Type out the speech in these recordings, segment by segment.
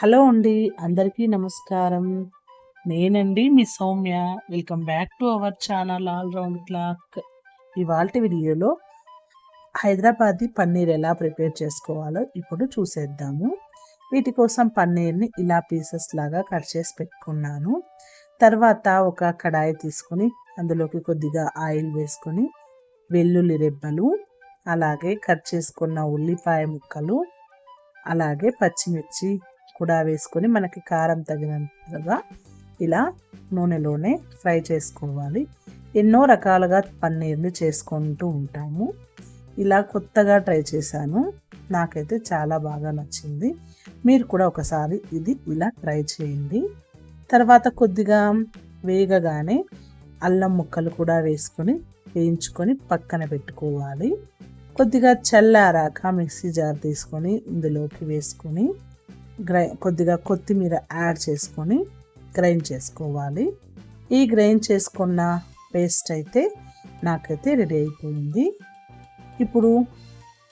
Hello అండి అందరికీ నమస్కారం. నేనండి మీ Soumya. Welcome back to our channel all round clock. ఇవాళ వీడియోలో హైదరాబాదీ పన్నీర్ ఎలా ప్రిపేర్ చేసుకోవాలో ఇప్పుడు చూసేద్దాము. వీటి కోసం పన్నీర్ని ఇలా పీసెస్ లాగా కట్ చేసి పెట్టుకున్నాను. తర్వాత ఒక కడాయి తీసుకుని అందులోకి కొద్దిగా ఆయిల్ వేసుకొని వెల్లుల్లి రెబ్బలు అలాగే కట్ చేసుకున్న ఉల్లిపాయ ముక్కలు అలాగే పచ్చిమిర్చి కూడా వేసుకొని మనకి కారం తగినంతగా ఇలా నూనెలోనే ఫ్రై చేసుకోవాలి. ఎన్నో రకాలుగా పన్నీర్ని చేసుకుంటూ ఉంటాము. ఇలా కొత్తగా ట్రై చేశాను. నాకైతే చాలా బాగా నచ్చింది. మీరు కూడా ఒకసారి ఇది ఇలా ట్రై చేయండి. తర్వాత కొద్దిగా వేగగానే అల్లం ముక్కలు కూడా వేసుకొని వేయించుకొని పక్కన పెట్టుకోవాలి. కొద్దిగా చల్లారాక మిక్సీ జార్ తీసుకొని ఇందులోకి వేసుకొని గ్రై కొద్దిగా కొత్తిమీర యాడ్ చేసుకొని గ్రైండ్ చేసుకోవాలి. ఈ గ్రైండ్ చేసుకున్న పేస్ట్ అయితే నాకైతే రెడీ అయిపోయింది. ఇప్పుడు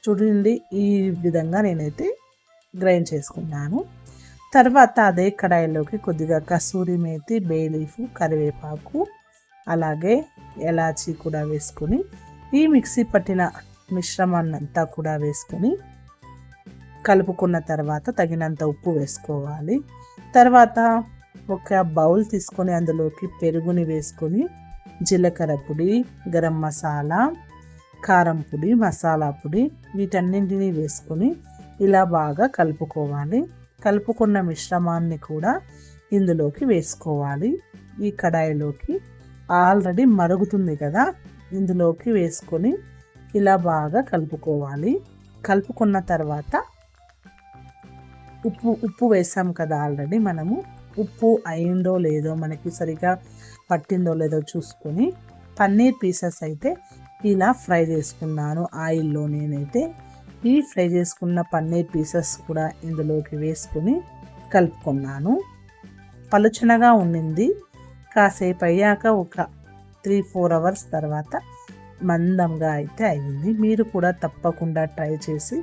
చూడండి ఈ విధంగా నేనైతే గ్రైండ్ చేసుకున్నాను. తర్వాత అదే కడాయిలోకి కొద్దిగా కసూరి మేతి బేలీఫ్ కరివేపాకు అలాగే ఎలాచీ కూడా వేసుకొని ఈ మిక్సీ పట్టిన మిశ్రమాన్నంతా కూడా వేసుకొని కలుపుకున్న తర్వాత తగినంత ఉప్పు వేసుకోవాలి. తర్వాత ఒక బౌల్ తీసుకొని అందులోకి పెరుగుని వేసుకొని జీలకర్ర పొడి గరం మసాలా కారం పొడి మసాలా పొడి వీటన్నింటినీ వేసుకొని ఇలా బాగా కలుపుకోవాలి. కలుపుకున్న మిశ్రమాన్ని కూడా ఇందులోకి వేసుకోవాలి. ఈ కడాయిలోకి ఆల్రెడీ మరుగుతుంది కదా ఇందులోకి వేసుకొని ఇలా బాగా కలుపుకోవాలి. కలుపుకున్న తర్వాత ఉప్పు ఉప్పు వేసాం కదా ఆల్రెడీ మనము ఉప్పు అయిందో లేదో మనకి సరిగా పట్టిందో లేదో చూసుకొని పన్నీర్ పీసెస్ అయితే ఇలా ఫ్రై చేసుకున్నాను. ఆయిల్లో నేనైతే ఈ ఫ్రై చేసుకున్న పన్నీర్ పీసెస్ కూడా ఇందులోకి వేసుకుని కలుపుకున్నాను. పలుచనగా ఉండింది కాసేపు అయ్యాక ఒక త్రీ ఫోర్ అవర్స్ తర్వాత మందంగా అయితే అయింది. మీరు కూడా తప్పకుండా ట్రై చేసి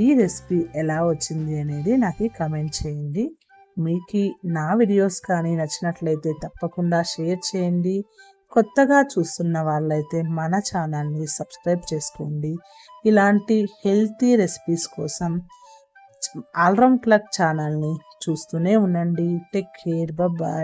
ఈ రెసిపీ ఎలా వచ్చింది అనేది నాకు కమెంట్ చేయండి. మీకు నా వీడియోస్ కానీ నచ్చినట్లయితే తప్పకుండా షేర్ చేయండి. కొత్తగా చూస్తున్న వాళ్ళైతే మన ఛానల్ని సబ్స్క్రైబ్ చేసుకోండి. ఇలాంటి హెల్తీ రెసిపీస్ కోసం ఆల్రౌండ్ క్లక్ ఛానల్ని చూస్తూనే ఉండండి. Take care bye